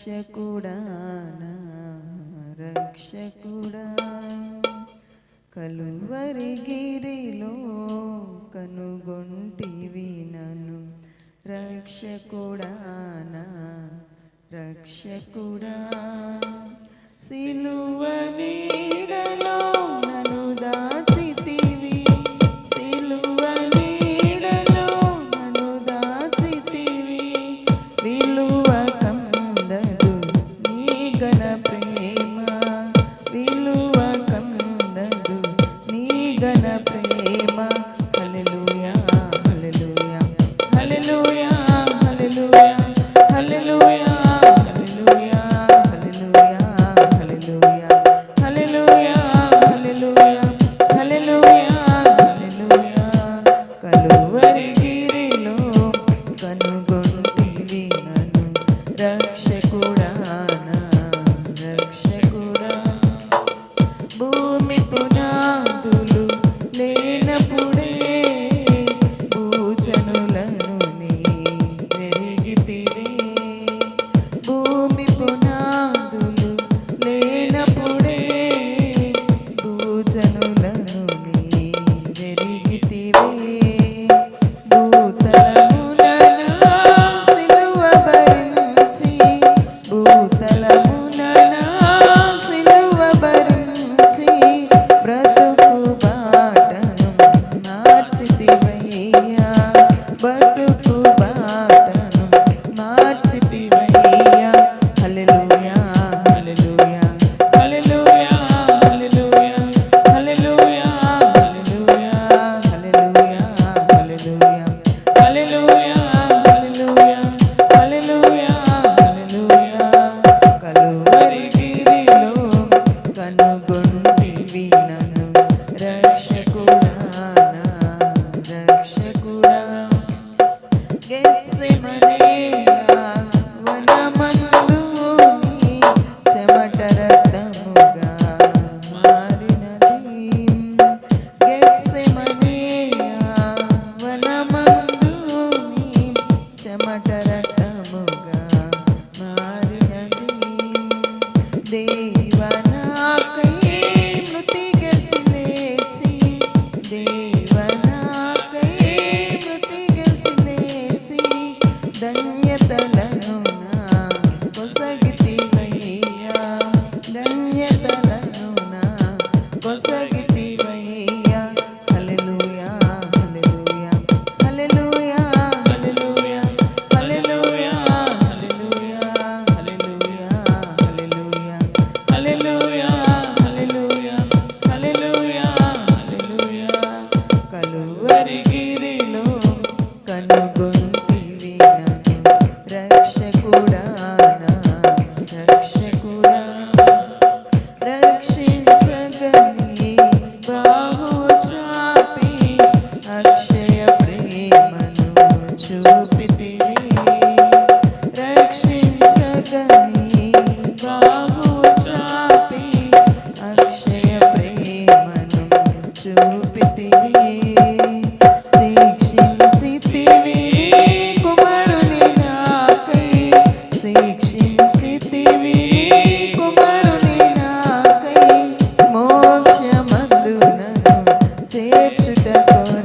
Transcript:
రక్షకుడా నా రక్షకుడా. కలువరి గిరిలో కనుగొంటివి నన్ను రక్షకుడా. నా రక్షకుడా సిలువనే Buddha. ఆశలను circle.